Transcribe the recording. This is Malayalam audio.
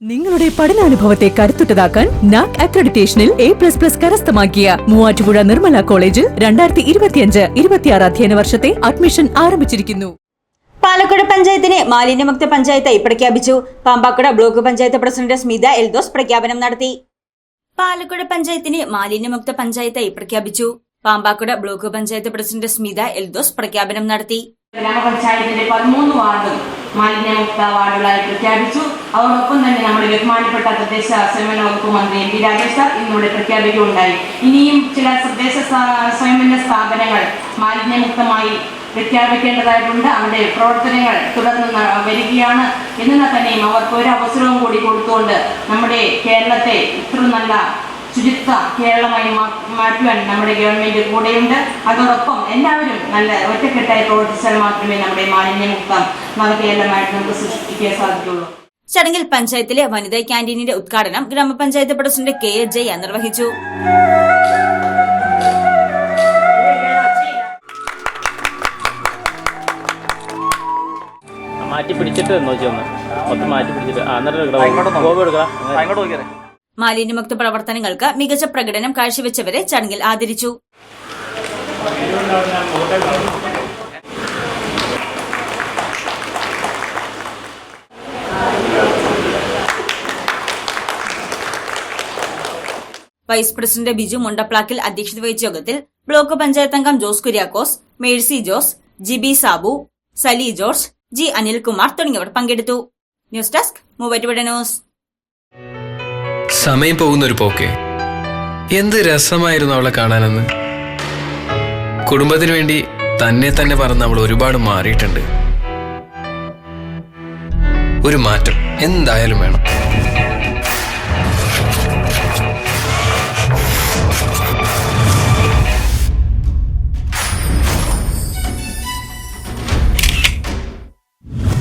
നിങ്ങളുടെ പഠനാനുഭവത്തെ കരുത്തുറ്റതാക്കാൻ നാക് അക്രഡിറ്റേഷനിൽ എ പ്ലസ് പ്ലസ് കരസ്ഥമാക്കിയ മൂവാറ്റുപുഴ നിർമ്മല കോളേജിൽ രണ്ടായിരത്തി ഇരുപത്തിയഞ്ച് ഇരുപത്തിയാറ് അധ്യയന വർഷത്തെ അഡ്മിഷൻ ആരംഭിച്ചിരിക്കുന്നു. പാലക്കാട് പഞ്ചായത്തിനെ മാലിന്യമുക്ത പഞ്ചായത്തായി പ്രഖ്യാപിച്ചു. പാമ്പാക്കുട ബ്ലോക്ക് പഞ്ചായത്ത് പ്രസിഡന്റ് സ്മിത എൽദോസ് പ്രഖ്യാപനം നടത്തി. പാലക്കാട് പഞ്ചായത്തിനെ മാലിന്യമുക്ത പഞ്ചായത്തായി പ്രഖ്യാപിച്ചു. പാമ്പാക്കുട ബ്ലോക്ക് പഞ്ചായത്ത് പ്രസിഡന്റ് സ്മിത എൽദോസ് പ്രഖ്യാപനം നടത്തി. ഗ്രാമപഞ്ചായത്തിന്റെ പതിമൂന്ന് വാർഡും മാലിന്യമുക്ത വാർഡുകളായി പ്രഖ്യാപിച്ചു. അതോടൊപ്പം തന്നെ നമ്മുടെ ബഹുമാനപ്പെട്ട തദ്ദേശ സ്വയംഭരണ വകുപ്പ് മന്ത്രി എം പി രാജേഷ് സാർ ഇന്നിവിടെ പ്രഖ്യാപിക്കുകയുണ്ടായി. ഇനിയും ചില തദ്ദേശ സ്വയംഭരണ സ്ഥാപനങ്ങൾ മാലിന്യമുക്തമായി പ്രഖ്യാപിക്കേണ്ടതായിട്ടുണ്ട്. അവരുടെ പ്രവർത്തനങ്ങൾ തുടർന്ന് വരികയാണ്. എന്നാൽ തന്നെയും അവർക്ക് ഒരു അവസരവും കൂടി കൊടുത്തുകൊണ്ട് നമ്മുടെ കേരളത്തെ ഇത്ര നല്ല ശുചിത്വ കേരളമായി മാറ്റുവാൻ നമ്മുടെ ഗവൺമെന്റ് കൂടെയുണ്ട്. അതോടൊപ്പം എല്ലാവരും നല്ല ഒറ്റക്കെട്ടായി പ്രവർത്തിച്ചാൽ മാത്രമേ നമ്മുടെ മാലിന്യമുക്തം നവകേരളമായിട്ട് നമുക്ക് സൃഷ്ടിക്കാൻ സാധിക്കുള്ളൂ ചടങ്ങിൽ പഞ്ചായത്തിലെ വനിതാ ക്യാന്റീനിന്റെ ഉദ്ഘാടനം ഗ്രാമപഞ്ചായത്ത് പ്രസിഡന്റ് കെ എ ജയ നിർവഹിച്ചു. മാറ്റി പിടിച്ചിട്ട് മൊത്തം പിടിച്ചിട്ട്. മാലിന്യമുക്ത പ്രവർത്തനങ്ങൾക്ക് മികച്ച പ്രകടനം കാഴ്ചവെച്ചവരെ ചടങ്ങിൽ ആദരിച്ചു. വൈസ് പ്രസിഡന്റ് ബിജു മുണ്ടപ്ലാക്കിൽ അധ്യക്ഷത വഹിച്ച യോഗത്തിൽ ബ്ലോക്ക് പഞ്ചായത്ത് അംഗം ജോസ് കുര്യാക്കോസ് മേഴ്സി ജോസ് ജിബി സാബു സലി ജോർജ് ജി അനിൽകുമാർ തുടങ്ങിയവർ പങ്കെടുത്തു. News desk Muvattupuzha news. സമയം പോകുന്നൊരു പോക്കെ. എന്ത് രസമായിരുന്നു അവളെ കാണാനെന്ന്. കുടുംബത്തിന് വേണ്ടി തന്നെ തന്നെ പറഞ്ഞ് അവൾ ഒരുപാട് മാറിയിട്ടുണ്ട്. ഒരു മാറ്റം എന്തായാലും വേണം.